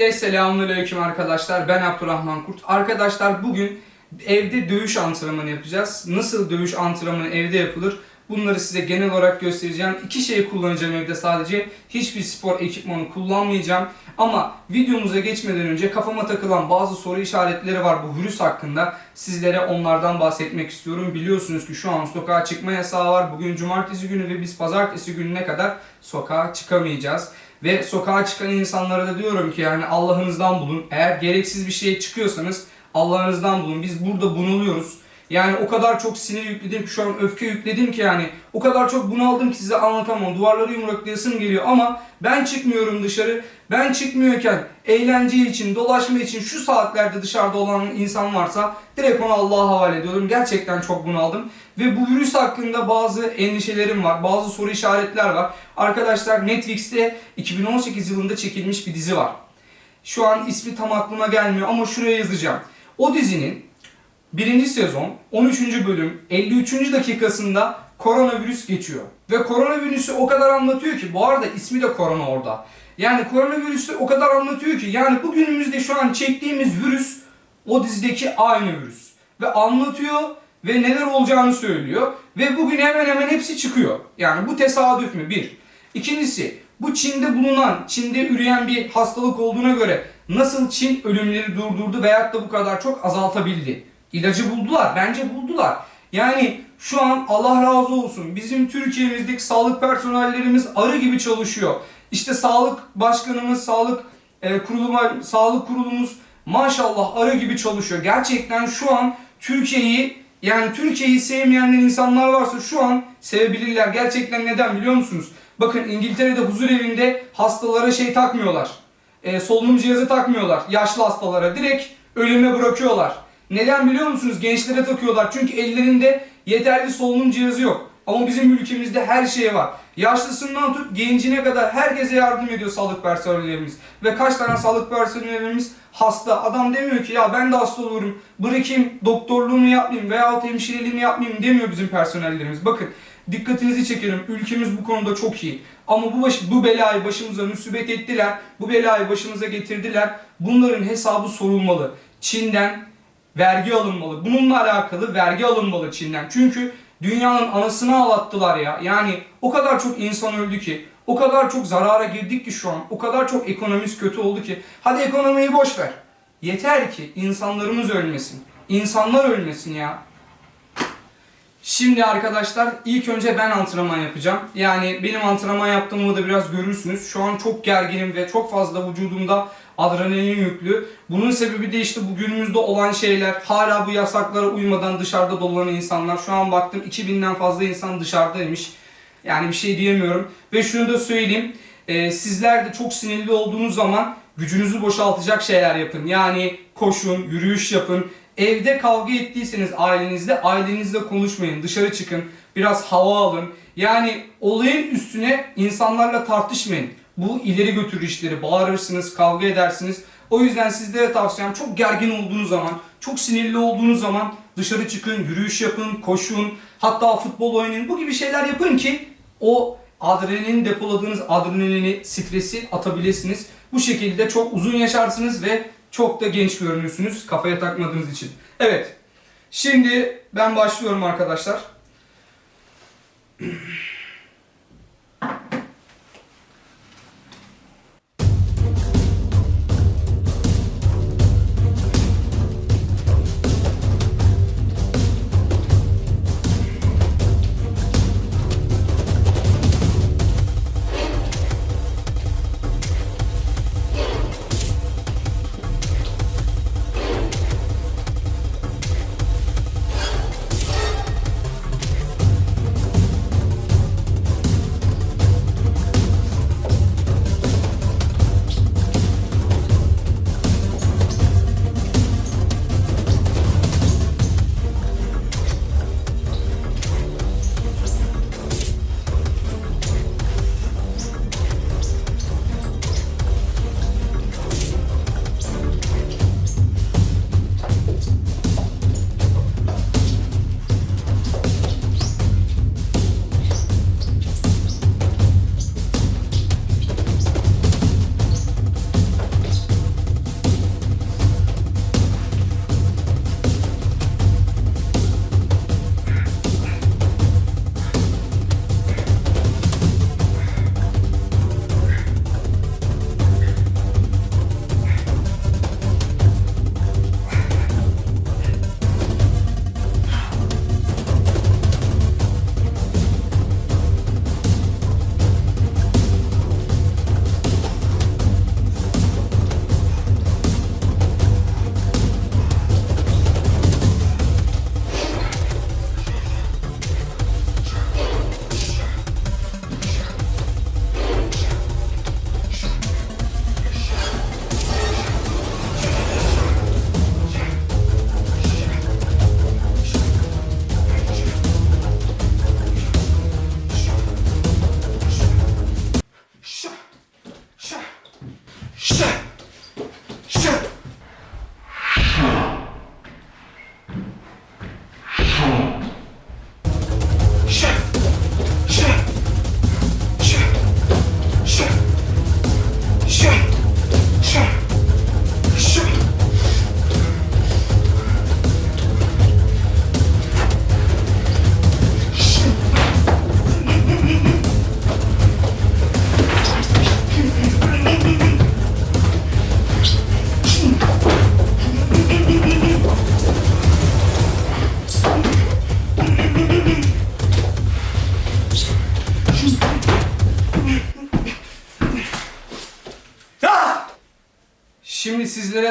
Selamünaleyküm arkadaşlar. Ben Abdurrahman Kurt. Arkadaşlar bugün evde dövüş antrenmanı yapacağız. Nasıl dövüş antrenmanı evde yapılır? Bunları size genel olarak göstereceğim. İki şey kullanacağım evde sadece. Hiçbir spor ekipmanı kullanmayacağım. Ama videomuza geçmeden önce kafama takılan bazı soru işaretleri var bu virüs hakkında. Sizlere onlardan bahsetmek istiyorum. Biliyorsunuz ki şu an sokağa çıkma yasağı var. Bugün cumartesi günü ve biz pazartesi gününe kadar sokağa çıkamayacağız. Ve sokağa çıkan insanlara da diyorum ki yani Allah'ınızdan bulun. Eğer gereksiz bir şeye çıkıyorsanız Allah'ınızdan bulun. Biz burada bunalıyoruz. Yani o kadar çok sinir yükledim ki şu an öfke yükledim ki yani o kadar çok bunaldım ki size anlatamam. Duvarları yumruklayasım geliyor ama ben çıkmıyorum dışarı. Ben çıkmıyorken eğlence için, dolaşma için şu saatlerde dışarıda olan insan varsa direkt onu Allah'a havale ediyorum. Gerçekten çok bunaldım. Ve bu virüs hakkında bazı endişelerim var. Bazı soru işaretler var. Arkadaşlar Netflix'te 2018 yılında çekilmiş bir dizi var. Şu an ismi tam aklıma gelmiyor ama şuraya yazacağım. O dizinin Birinci sezon 13. bölüm 53. dakikasında koronavirüs geçiyor. Ve koronavirüsü o kadar anlatıyor ki bu arada ismi de korona orada. Yani koronavirüsü o kadar anlatıyor ki yani bugünümüzde şu an çektiğimiz virüs o dizideki aynı virüs. Ve anlatıyor ve neler olacağını söylüyor. Ve bugün hemen hemen hepsi çıkıyor. Yani bu tesadüf mü? Bir. İkincisi bu Çin'de bulunan, Çin'de üreyen bir hastalık olduğuna göre nasıl Çin ölümleri durdurdu veyahut da bu kadar çok azaltabildi? İlacı buldular. Bence buldular. Yani şu an Allah razı olsun bizim Türkiye'mizdeki sağlık personellerimiz arı gibi çalışıyor. İşte sağlık başkanımız, sağlık e, kurulumu, sağlık kurulumuz maşallah arı gibi çalışıyor. Gerçekten şu an Türkiye'yi yani Türkiye'yi sevmeyenler insanlar varsa şu an sevebilirler. Gerçekten neden biliyor musunuz? Bakın İngiltere'de huzur evinde hastalara şey takmıyorlar. E, solunum cihazı takmıyorlar yaşlı hastalara. Direkt ölüme bırakıyorlar. Neden biliyor musunuz? Gençlere takıyorlar. Çünkü ellerinde yeterli solunum cihazı yok. Ama bizim ülkemizde her şey var. Yaşlısından tut gencine kadar herkese yardım ediyor sağlık personellerimiz. Ve kaç tane sağlık personellerimiz hasta. Adam demiyor ki ya ben de hasta olurum. Bırakayım doktorluğumu yapmayayım veyahut hemşireliğimi yapmayayım demiyor bizim personellerimiz. Bakın dikkatinizi çekerim. Ülkemiz bu konuda çok iyi. Ama bu baş, bu belayı başımıza müsibet ettiler. Bu belayı başımıza getirdiler. Bunların hesabı sorulmalı. Çin'den vergi alınmalı. Bununla alakalı vergi alınmalı Çin'den. Çünkü dünyanın anasını ağlattılar ya. Yani o kadar çok insan öldü ki. O kadar çok zarara girdik ki şu an. O kadar çok ekonomimiz kötü oldu ki. Hadi ekonomiyi boş ver. Yeter ki insanlarımız ölmesin. İnsanlar ölmesin ya. Şimdi arkadaşlar ilk önce ben antrenman yapacağım. Yani benim antrenman yaptığımı da biraz görürsünüz. Şu an çok gerginim ve çok fazla vücudumda adrenalin yüklü. Bunun sebebi de işte bu günümüzde olan şeyler. Hala bu yasaklara uymadan dışarıda dolanan insanlar. Şu an baktım 2000'den fazla insan dışarıdaymış. Yani bir şey diyemiyorum. Ve şunu da söyleyeyim. Ee, sizler de çok sinirli olduğunuz zaman gücünüzü boşaltacak şeyler yapın. Yani koşun, yürüyüş yapın. Evde kavga ettiyseniz ailenizle, ailenizle konuşmayın. Dışarı çıkın, biraz hava alın. Yani olayın üstüne insanlarla tartışmayın. Bu ileri götürür işleri. Bağırırsınız, kavga edersiniz. O yüzden sizlere tavsiyem çok gergin olduğunuz zaman, çok sinirli olduğunuz zaman dışarı çıkın, yürüyüş yapın, koşun, hatta futbol oynayın. Bu gibi şeyler yapın ki o adrenalin depoladığınız adrenalini, stresi atabilirsiniz. Bu şekilde çok uzun yaşarsınız ve çok da genç görünürsünüz kafaya takmadığınız için. Evet. Şimdi ben başlıyorum arkadaşlar.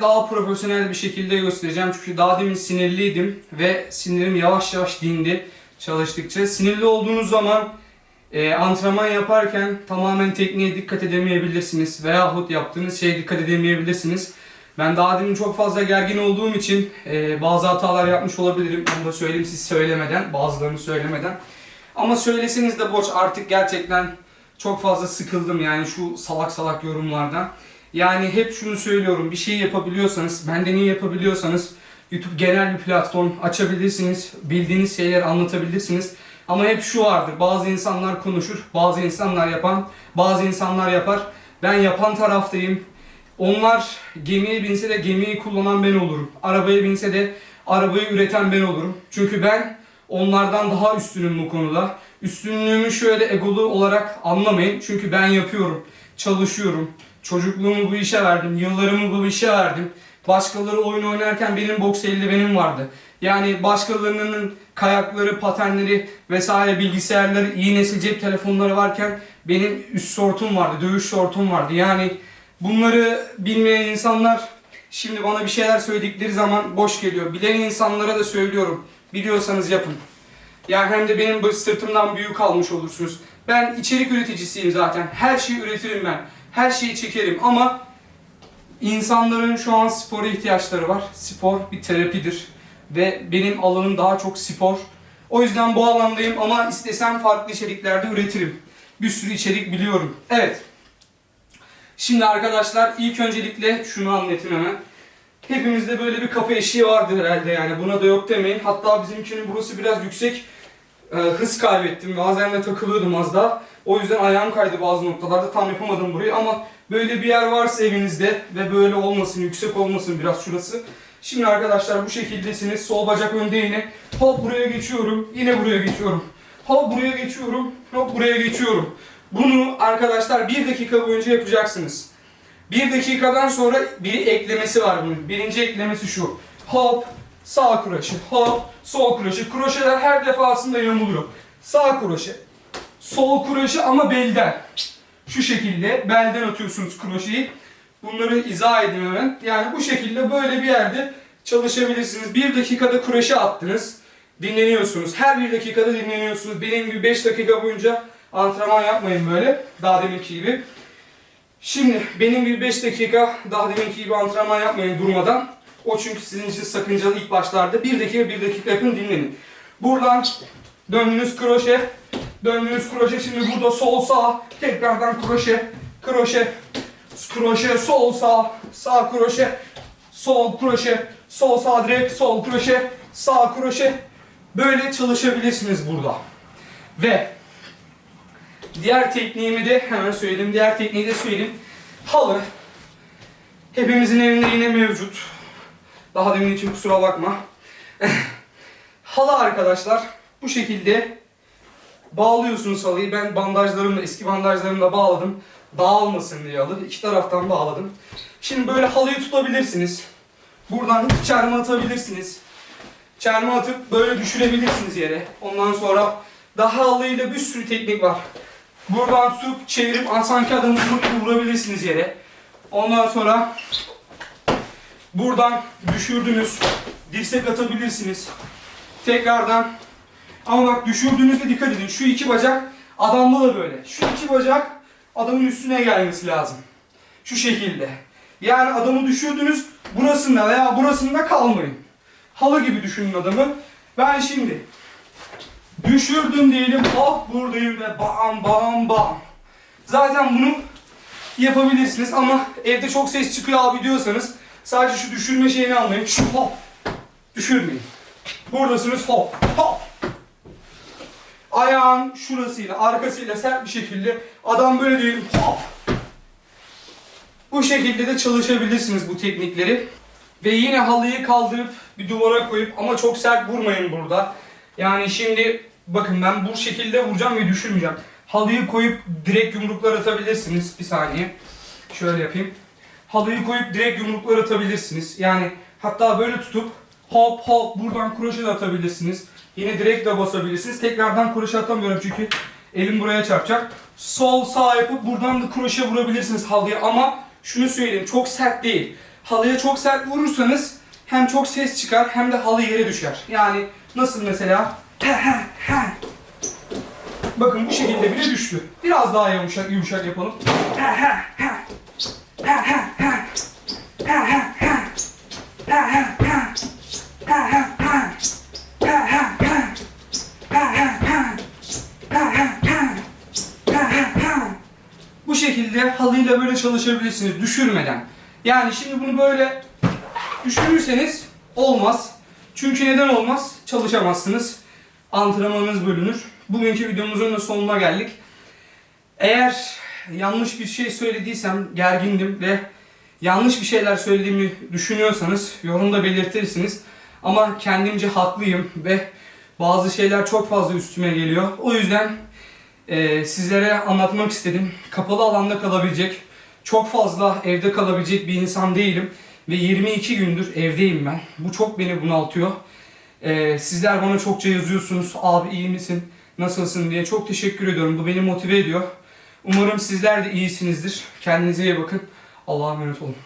daha profesyonel bir şekilde göstereceğim. Çünkü daha demin sinirliydim ve sinirim yavaş yavaş dindi çalıştıkça. Sinirli olduğunuz zaman e, antrenman yaparken tamamen tekniğe dikkat edemeyebilirsiniz veyahut yaptığınız şeye dikkat edemeyebilirsiniz. Ben daha demin çok fazla gergin olduğum için e, bazı hatalar yapmış olabilirim. Onu da söyleyeyim siz söylemeden, bazılarını söylemeden. Ama söyleseniz de boş artık gerçekten çok fazla sıkıldım yani şu salak salak yorumlardan. Yani hep şunu söylüyorum bir şey yapabiliyorsanız, benden iyi yapabiliyorsanız YouTube genel bir platform açabilirsiniz. Bildiğiniz şeyleri anlatabilirsiniz. Ama hep şu vardır. Bazı insanlar konuşur, bazı insanlar yapan, bazı insanlar yapar. Ben yapan taraftayım. Onlar gemiye binse de gemiyi kullanan ben olurum. Arabaya binse de arabayı üreten ben olurum. Çünkü ben onlardan daha üstünüm bu konuda. Üstünlüğümü şöyle egolu olarak anlamayın. Çünkü ben yapıyorum, çalışıyorum. Çocukluğumu bu işe verdim, yıllarımı bu işe verdim. Başkaları oyun oynarken benim boks eldivenim vardı. Yani başkalarının kayakları, patenleri vesaire bilgisayarları, iyi nesil cep telefonları varken benim üst şortum vardı, dövüş şortum vardı. Yani bunları bilmeyen insanlar şimdi bana bir şeyler söyledikleri zaman boş geliyor. Bilen insanlara da söylüyorum. Biliyorsanız yapın. Yani hem de benim sırtımdan büyük almış olursunuz. Ben içerik üreticisiyim zaten. Her şeyi üretirim ben. Her şeyi çekerim ama insanların şu an spora ihtiyaçları var. Spor bir terapidir. Ve benim alanım daha çok spor. O yüzden bu alandayım ama istesem farklı içeriklerde üretirim. Bir sürü içerik biliyorum. Evet. Şimdi arkadaşlar ilk öncelikle şunu anlatayım hemen. Hepimizde böyle bir kapı eşiği vardır herhalde yani buna da yok demeyin. Hatta bizimkinin burası biraz yüksek. Ee, hız kaybettim. Bazen de takılıyordum az daha. O yüzden ayağım kaydı bazı noktalarda. Tam yapamadım burayı ama böyle bir yer varsa evinizde ve böyle olmasın, yüksek olmasın biraz şurası. Şimdi arkadaşlar bu şekildesiniz. Sol bacak önde yine. Hop buraya geçiyorum. Yine buraya geçiyorum. Hop buraya geçiyorum. Hop buraya geçiyorum. Bunu arkadaşlar bir dakika boyunca yapacaksınız. Bir dakikadan sonra bir eklemesi var bunun. Birinci eklemesi şu. Hop, sağ kroşe, hop, sol kroşe. Kroşeler her defasında yamuluyor. Sağ kroşe, sol kroşe ama belden. Şu şekilde belden atıyorsunuz kroşeyi. Bunları izah edeyim hemen. Yani bu şekilde böyle bir yerde çalışabilirsiniz. Bir dakikada kroşe attınız. Dinleniyorsunuz. Her bir dakikada dinleniyorsunuz. Benim gibi 5 dakika boyunca antrenman yapmayın böyle. Daha deminki gibi. Şimdi benim gibi 5 dakika daha deminki gibi antrenman yapmayın durmadan. O çünkü sizin için sakıncalı ilk başlarda. 1 dakika 1 dakika yapın dinlenin. Buradan döndünüz kroşe. Döndünüz kroşe. Şimdi burada sol sağ. Tekrardan kroşe. Kroşe. Kroşe sol sağ. Sağ kroşe. Sol kroşe. Sol sağ direkt. Sol kroşe. Sağ kroşe. Böyle çalışabilirsiniz burada. Ve Diğer tekniğimi de hemen söyleyeyim. Diğer tekniği de söyleyeyim. Halı. Hepimizin evinde yine mevcut. Daha demin için kusura bakma. Halı arkadaşlar bu şekilde bağlıyorsunuz halıyı. Ben bandajlarımla, eski bandajlarımla bağladım. Dağılmasın diye halı. İki taraftan bağladım. Şimdi böyle halıyı tutabilirsiniz. Buradan çarmı atabilirsiniz. Çarmı atıp böyle düşürebilirsiniz yere. Ondan sonra daha halıyla bir sürü teknik var. Buradan tutup çevirip sanki adamı vurabilirsiniz yere. Ondan sonra buradan düşürdünüz. Dirsek atabilirsiniz. Tekrardan ama bak düşürdüğünüzde dikkat edin. Şu iki bacak adamda da böyle. Şu iki bacak adamın üstüne gelmesi lazım. Şu şekilde. Yani adamı düşürdünüz burasında veya burasında kalmayın. Halı gibi düşünün adamı. Ben şimdi Düşürdüm diyelim hop buradayım ve bam bam bam. Zaten bunu yapabilirsiniz ama evde çok ses çıkıyor abi diyorsanız sadece şu düşürme şeyini anlayın. Şu hop düşürmeyin. Buradasınız hop hop. Ayağın şurasıyla arkasıyla sert bir şekilde adam böyle diyelim hop. Bu şekilde de çalışabilirsiniz bu teknikleri. Ve yine halıyı kaldırıp bir duvara koyup ama çok sert vurmayın burada. Yani şimdi bakın ben bu şekilde vuracağım ve düşürmeyeceğim. Halıyı koyup direkt yumruklar atabilirsiniz. Bir saniye. Şöyle yapayım. Halıyı koyup direkt yumruklar atabilirsiniz. Yani hatta böyle tutup hop hop buradan kroşe de atabilirsiniz. Yine direkt de basabilirsiniz. Tekrardan kroşe atamıyorum çünkü elim buraya çarpacak. Sol sağ yapıp buradan da kroşe vurabilirsiniz halıya ama şunu söyleyeyim çok sert değil. halıya çok sert vurursanız hem çok ses çıkar hem de halı yere düşer. Yani nasıl mesela? Bakın bu şekilde bile düştü. Biraz daha yumuşak yumuşak yapalım. Bu şekilde halıyla böyle çalışabilirsiniz düşürmeden. Yani şimdi bunu böyle düşürürseniz olmaz. Çünkü neden olmaz? Çalışamazsınız. Antrenmanınız bölünür. Bugünkü videomuzun da sonuna geldik. Eğer yanlış bir şey söylediysem gergindim ve yanlış bir şeyler söylediğimi düşünüyorsanız yorumda belirtirsiniz. Ama kendimce haklıyım ve bazı şeyler çok fazla üstüme geliyor. O yüzden e, sizlere anlatmak istedim. Kapalı alanda kalabilecek, çok fazla evde kalabilecek bir insan değilim. Ve 22 gündür evdeyim ben. Bu çok beni bunaltıyor. E, sizler bana çokça yazıyorsunuz. Abi iyi misin? Nasılsın diye. Çok teşekkür ediyorum. Bu beni motive ediyor. Umarım sizler de iyisinizdir. Kendinize iyi bakın. Allah'a emanet olun.